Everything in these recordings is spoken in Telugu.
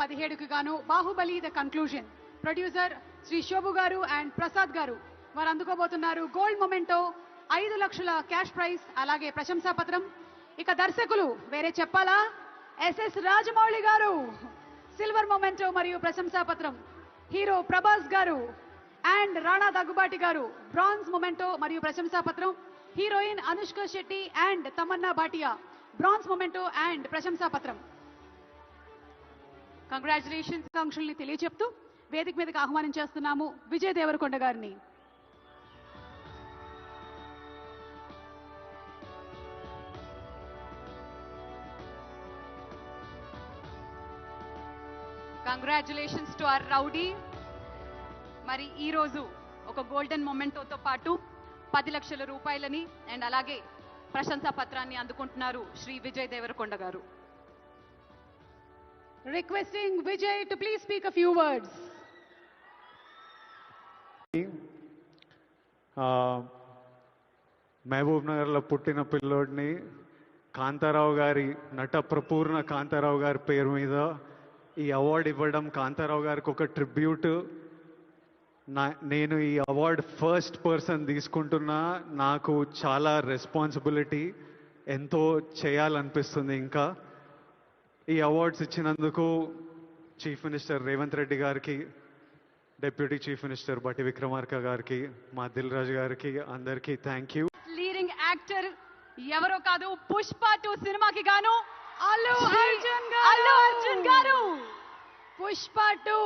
పదిహేడుకు గాను Baahubali the conclusion. Producer Shri Shobu గారు అండ్ ప్రసాద్ గారు వారు అందుకోబోతున్నారు గోల్డ్ మొమెంటో ఐదు లక్షల క్యాష్ ప్రైజ్ అలాగే ప్రశంసా పత్రం. ఇక దర్శకులు వేరే చెప్పాలా? ఎస్ఎస్ రాజమౌళి గారు సిల్వర్ మొమెంటో మరియు ప్రశంసా పత్రం. హీరో ప్రభాస్ గారు అండ్ రాణా దగ్గుబాటి గారు బ్రాంజ్ మొమెంటో మరియు ప్రశంసా పత్రం. Heroine Anushka Shetty and Tamannaah Bhatia bronze memento and ప్రశంసా పత్రం. కంగ్రాచులేషన్స్ ఆకాంక్షల్ని తెలియచెప్తూ వేదిక మీదకి ఆహ్వానం చేస్తున్నాము విజయ్ దేవరకొండ గారిని. కంగ్రాచులేషన్స్ టు ఆర్ రౌడీ మరి ఈరోజు ఒక గోల్డెన్ మొమెంటోతో పాటు పది లక్షల రూపాయలని అండ్ అలాగే ప్రశంసా పత్రాన్ని అందుకుంటున్నారు శ్రీ విజయ్ దేవరకొండ గారు. Requesting Vijay to please speak a few words Mahabub నగర్లో పుట్టిన పిల్లోడిని కాంతారావు గారి నట ప్రపూర్ణ కాంతారావు గారి పేరు మీద ఈ అవార్డు ఇవ్వడం కాంతారావు గారికి ఒక ట్రిబ్యూట్. నా నేను ఈ అవార్డు ఫస్ట్ పర్సన్ తీసుకుంటున్నా. నాకు చాలా రెస్పాన్సిబిలిటీ ఎంతో చేయాలనిపిస్తుంది ఇంకా. ఈ అవార్డ్స్ ఇచ్చినందుకు చీఫ్ మినిస్టర్ రేవంత్ రెడ్డి గారికి డిప్యూటీ చీఫ్ మినిస్టర్ బట్టి విక్రమార్క గారికి మా దిల్ రాజు గారికి అందరికీ థ్యాంక్ యూ లీడింగ్ యాక్టర్ ఎవరో కాదు పుష్ప టూ సినిమాకి గాను అల్లు అర్జున్ గారు. అల్లు అర్జున్ గారు. పుష్ప టూ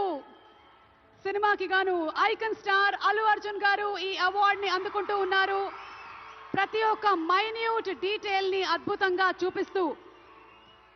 సినిమాకి గాను ఐకన్ స్టార్ అల్లు అర్జున్ గారు ఈ అవార్డ్ని అందుకుంటూ ఉన్నారు. ప్రతి ఒక్క మైన్యూట్ డీటెయిల్ని అద్భుతంగా చూపిస్తూ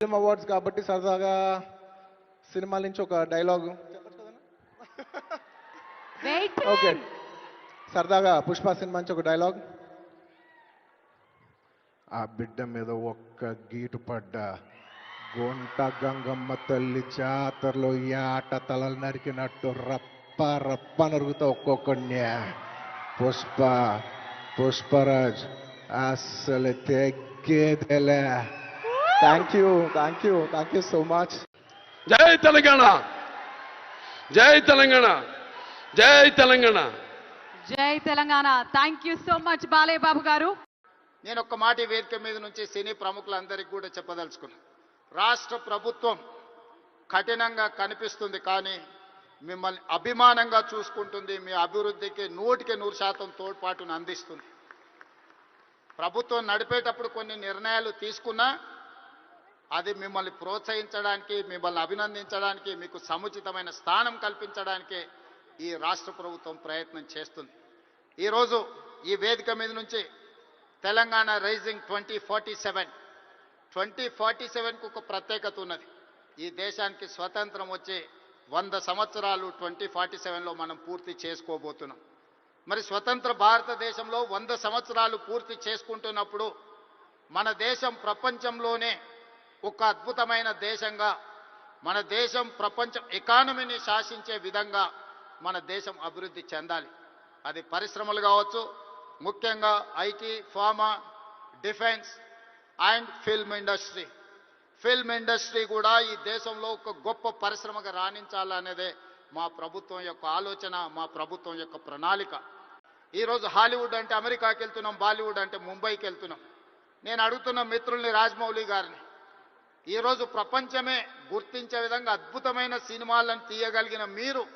ఫిల్మ్ అవార్డ్స్ కాబట్టి సరదాగా సినిమాల నుంచి ఒక డైలాగ్. వెయిట్ ఓకే సరదాగా పుష్ప సినిమా నుంచి ఒక డైలాగ్. ఆ బిడ్డ మీద ఒక్క గీటు పడ్డ గుంట గంగమ్మ తల్లి జాతరలో ఈ ఆట తలలు నరికినట్టు రప్ప రప్ప నరుగుతా ఒక్కొక్కడిని. పుష్ప పుష్పరాజ్. అస్సలు తెగ్గేదేలే thank you thank you thank you so much జై తెలంగాణ జై తెలంగాణ జై తెలంగాణ. జై Telangana. Thank you so much Balayya Babu గారు. నేను ఒక్క మాట వేదిక మీద నుంచి సినీ ప్రముఖులందరికీ కూడా చెప్పదలుచుకున్నా. రాష్ట్ర ప్రభుత్వం కఠినంగా కనిపిస్తుంది కానీ మిమ్మల్ని అభిమానంగా చూసుకుంటుంది మీ అభివృద్ధికి నూటికి నూరు శాతం తోడ్పాటును అందిస్తుంది. ప్రభుత్వం నడిపేటప్పుడు కొన్ని నిర్ణయాలు తీసుకున్నా అది మిమ్మల్ని ప్రోత్సహించడానికి మిమ్మల్ని అభినందించడానికి మీకు సముచితమైన స్థానం కల్పించడానికి ఈ రాష్ట్ర ప్రభుత్వం ప్రయత్నం చేస్తుంది. ఈరోజు ఈ వేదిక మీద నుంచి Telangana rising twenty forty seven twenty forty సెవెన్కు ఒక ప్రత్యేకత ఉన్నది. ఈ దేశానికి స్వతంత్రం వచ్చే వంద సంవత్సరాలు ట్వంటీ ఫార్టీ సెవెన్లో మనం పూర్తి చేసుకోబోతున్నాం. మరి స్వతంత్ర భారతదేశంలో వంద సంవత్సరాలు పూర్తి చేసుకుంటున్నప్పుడు మన దేశం ప్రపంచంలోనే ఒక అద్భుతమైన దేశంగా మన దేశం ప్రపంచం ఎకానమీని శాసించే విధంగా మన దేశం అభివృద్ధి చెందాలి. అది పరిశ్రమలు కావచ్చు ముఖ్యంగా IT pharma defence and film industry. Film industry కూడా ఈ దేశంలో ఒక గొప్ప పరిశ్రమగా రాణించాలనేదే మా ప్రభుత్వం యొక్క ఆలోచన మా ప్రభుత్వం యొక్క ప్రణాళిక. ఈరోజు హాలీవుడ్ అంటే అమెరికాకి వెళ్తున్నాం బాలీవుడ్ అంటే ముంబైకి వెళ్తున్నాం. నేను అడుగుతున్న మిత్రుల్ని రాజమౌళి గారిని ఈరోజు ప్రపంచమే గుర్తించే విధంగా అద్భుతమైన సినిమాలను తీయగలిగిన మీరు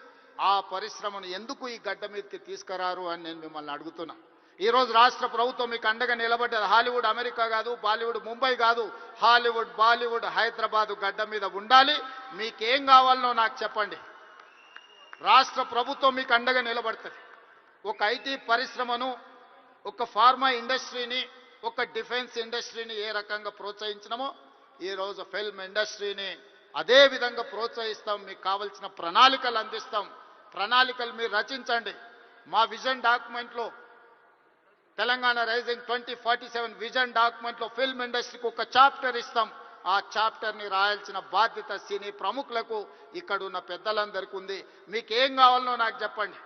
ఆ పరిశ్రమను ఎందుకు ఈ గడ్డ మీదకి తీసుకురారు అని నేను మిమ్మల్ని అడుగుతున్నా. ఈరోజు రాష్ట్ర ప్రభుత్వం మీకు అండగా నిలబడ్డది. హాలీవుడ్ అమెరికా కాదు బాలీవుడ్ ముంబై కాదు. హాలీవుడ్ బాలీవుడ్ హైదరాబాద్ గడ్డ మీద ఉండాలి. మీకేం కావాలనో నాకు చెప్పండి. రాష్ట్ర ప్రభుత్వం మీకు అండగా నిలబడుతుంది. ఒక ఐటీ పరిశ్రమను ఒక ఫార్మా ఇండస్ట్రీని ఒక డిఫెన్స్ ఇండస్ట్రీని ఏ రకంగా ప్రోత్సహించినామో ఈరోజు ఫిల్మ్ ఇండస్ట్రీని అదే విధంగా ప్రోత్సహిస్తాం. మీకు కావలసిన ప్రణాళికలు అందిస్తాం. ప్రణాళికలు మీరు రచించండి. మా vision డాక్యుమెంట్లో Telangana rising twenty forty seven vision డాక్యుమెంట్లో film ఇండస్ట్రీకి ఒక చాప్టర్ ఇస్తాం. ఆ చాప్టర్ని రాయాల్సిన బాధ్యత సినీ ప్రముఖులకు ఇక్కడున్న పెద్దలందరికీ ఉంది మీకేం కావాలనో నాకు చెప్పండి.